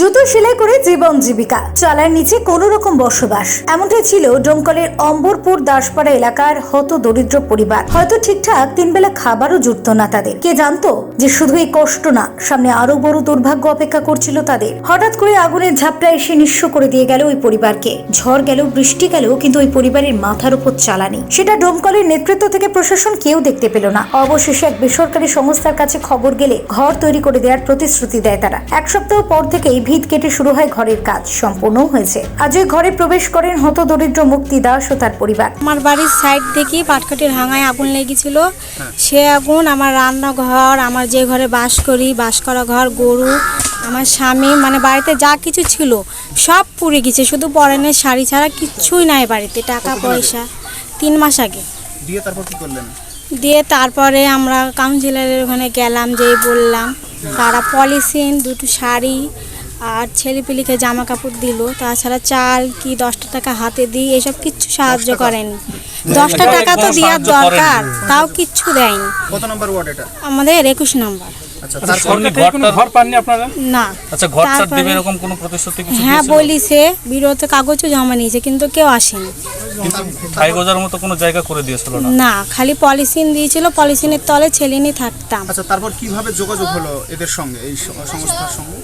জুতো সেলাই করে জীবন জীবিকা, চালার নিচে কোনো রকম বসবাস। এমনটাই ছিল ডোমকলের অম্বরপুর দাসপাড়া এলাকার হত দরিদ্র পরিবার। হয়তো ঠিকঠাক তিন বেলা খাবারও জুটত না তাদের। কে জানতো যে শুধু এই কষ্ট না, সামনে আরও বড় দুর্ভাগ্য অপেক্ষা করছিল তাদের। হঠাৎ করে আগুনের ঝাপটা এসে নিঃস্ব করে দিয়ে গেল ওই পরিবারকে। ঝড় গেল, বৃষ্টি গেল, কিন্তু ওই পরিবারের মাথার উপর চালানি সেটা ডোমকলের নেতৃত্ব থেকে প্রশাসন কেউ দেখতে পেল না। অবশেষে এক বেসরকারি সংস্থার কাছে খবর গেলে ঘর তৈরি করে দেওয়ার প্রতিশ্রুতি দেয় তারা। এক সপ্তাহ পর থেকেই ভিত কেটে শুরু হয় ঘরের কাজ সম্পূর্ণ হয়েছে। আজ ওই ঘরে প্রবেশ করেন হত দরিদ্র মুক্তি দাস ও তার পরিবার। আমার বাড়ির সাইড থেকে পাটকাঠির হাঙায় আগুন লেগেছিল। সে আগুন আমার রান্নাঘর আমার যে ঘরে বাস করি বাস করা ঘর গরু আমার স্বামী মানে বাড়িতে যা কিছু ছিল সব পুড়ে গেছে। শুধু পরনের শাড়ি ছাড়া কিচ্ছুই নাই বাড়িতে টাকা পয়সা। তিন মাস আগে। দিয়ে তারপর কি করলেন? দিয়ে তারপরে আমরা কাউন্সিলরের ওখানে গেলাম যেই বললাম তারা পলিসিন দুটো শাড়ি আর ছেলেপিলিকে জামা কাপড় দিল তাছাড়া চাল কি দশটা টাকা হাতে দিই এসব কিচ্ছু সাহায্য করেনি। দশটা টাকা তো দেওয়ার দরকার তাও কিচ্ছু দেয়নি। কত নম্বর ওয়ার্ড এটা? আমাদের একুশ নম্বর। আচ্ছা আচ্ছা, তারপর সরকার থেকে কোনো ঘর পাননি আপনারা? না। আচ্ছা ঘর ছাড় তারপরে- দেবে এরকম কোনো প্রতিশ্রুতি কিছু হ্যাঁ বলিছে বিরোধে কাগজও জমা নিয়েছে কিন্তু কেউ আসেনি। কিন্তু ঠাই গোজার মতো কোনো জায়গা করে দিয়েছিল না? না খালি পলিসিন দিয়েছিল পলিসিনের তলে ছেলে নিয়ে থাকতাম। আচ্ছা তারপর কীভাবে যোগাযোগ হলো এদের সঙ্গে এই সংস্থার সঙ্গে?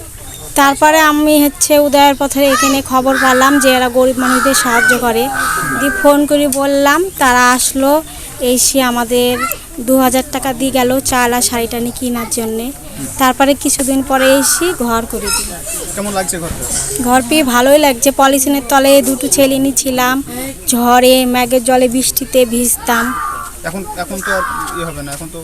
তারপরে আমি হচ্ছে উদয়ের পথে এখানে খবর পেলাম যে এরা গরিব মানুষদের সাহায্য করে। দিয়ে ফোন করে বললাম তারা আসলো এসে আমাদের দু হাজার টাকা দিয়ে গেল চাল আর শাড়িটা নিয়ে কেনার জন্যে। তারপরে কিছুদিন পরে এসে ঘর করে দিল। কেমন লাগছে ঘর পেয়ে ভালোই লাগছে। পলিথিনের তলে দুটো ছেলে নিয়েছিলাম ঝড়ে ম্যাগের জলে বৃষ্টিতে ভিজতাম। এখন এখন তো আর ইয়ে হবে না এখন তো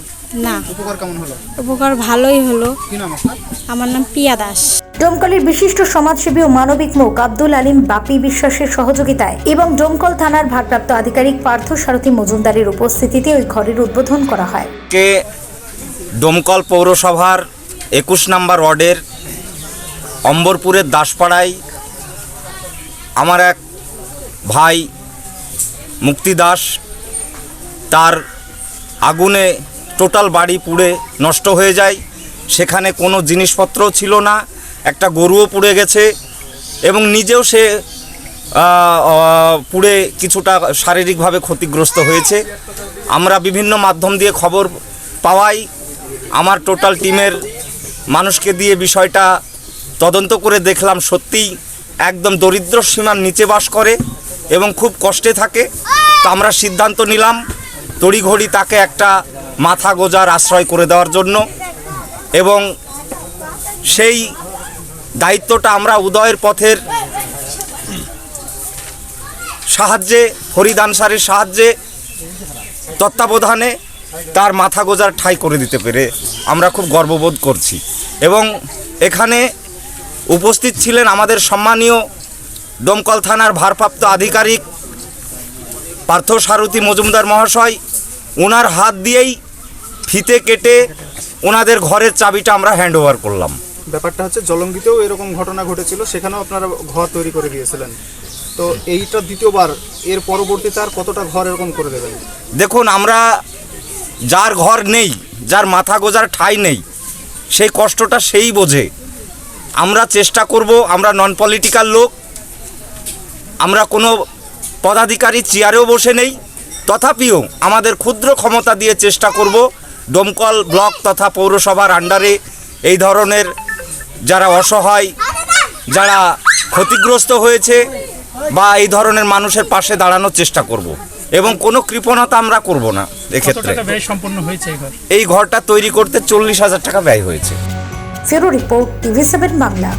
না। উপকার কেমন হলো? উপকার ভালোই হলো। কি নাম আপনার? আমার নাম প্রিয়া দাস। ডোমকলের বিশিষ্ট সমাজসেবী ও মানবিক মুখ আব্দুল আলিম বাপি বিশ্বাসের সহযোগিতায় এবং ডোমকল থানার ভারপ্রাপ্ত আধিকারিক পার্থ সারথী মজুমদারের উপস্থিতিতে ওই ঘরের উদ্বোধন করা হয়। কে ডোমকল পৌরসভার একুশ নম্বর ওয়ার্ডের অম্বরপুরের দাসপাড়ায় আমার এক ভাই মুক্তি দাস, তার আগুনে টোটাল বাড়ি পুড়ে নষ্ট হয়ে যায়, সেখানে কোনো জিনিসপত্রও ছিল না। একটা গরুও পুড়ে গেছে এবং নিজেও সে পুড়ে কিছুটা শারীরিকভাবে ক্ষতিগ্রস্ত হয়েছে। আমরা বিভিন্ন মাধ্যম দিয়ে খবর পাওয়াই, আমার টোটাল টিমের মানুষকে দিয়ে বিষয়টা তদন্ত করে দেখলাম সত্যিই একদম দরিদ্র সীমার নিচে বাস করে এবং খুব কষ্টে থাকে। তো আমরা সিদ্ধান্ত নিলাম তড়িঘড়ি তাকে একটা মাথা গোজার আশ্রয় করে দেওয়ার জন্য এবং সেই দায়িত্বটা আমরা উদয়ের পথের সাহায্যে ফরিদ আনসারের সাহায্যে, তত্ত্বাবধানে তার মাথা গোজার ঠাই করে দিতে পেরে আমরা খুব গর্ববোধ করছি। এবং এখানে উপস্থিত ছিলেন আমাদের সম্মানীয় দমকল থানার ভারপ্রাপ্ত আধিকারিক পার্থ সারথী মজুমদার মহাশয়। ওনার হাত দিয়েই ফিতে কেটে ওনাদের ঘরের চাবিটা আমরা হ্যান্ডওভার করলাম। ব্যাপারটা হচ্ছে জলঙ্গিতেও এরকম ঘটনা ঘটেছিল, সেখানেও আপনারা ঘর তৈরি করে দিয়েছিলেন। তো এইটা দ্বিতীয়বার, এর পরবর্তীতে আর কতটা ঘর এরকম করে দেবেন? দেখুন, আমরা যার ঘর নেই, যার মাথা গোজার ঠাঁই নেই, সেই কষ্টটা সেই বোঝে। আমরা চেষ্টা করব, আমরা নন পলিটিক্যাল লোক, আমরা কোনো পদাধিকারী চেয়ারেও বসে নেই, তথাপিও আমাদের ক্ষুদ্র ক্ষমতা দিয়ে চেষ্টা করব ডোমকল ব্লক তথা পৌরসভার আন্ডারে এই ধরনের যারা অসহায় যারা ক্ষতিগ্রস্ত হয়েছে বা এই ধরনের মানুষের পাশে দাঁড়ানোর চেষ্টা করব। এবং কোনো কৃপণতা আমরা করব না এক্ষেত্রে। এই এই ঘরটা তৈরি করতে চল্লিশ হাজার টাকা ব্যয় হয়েছে। ফেরো রিপোর্ট টিভি সেভেন বাংলা।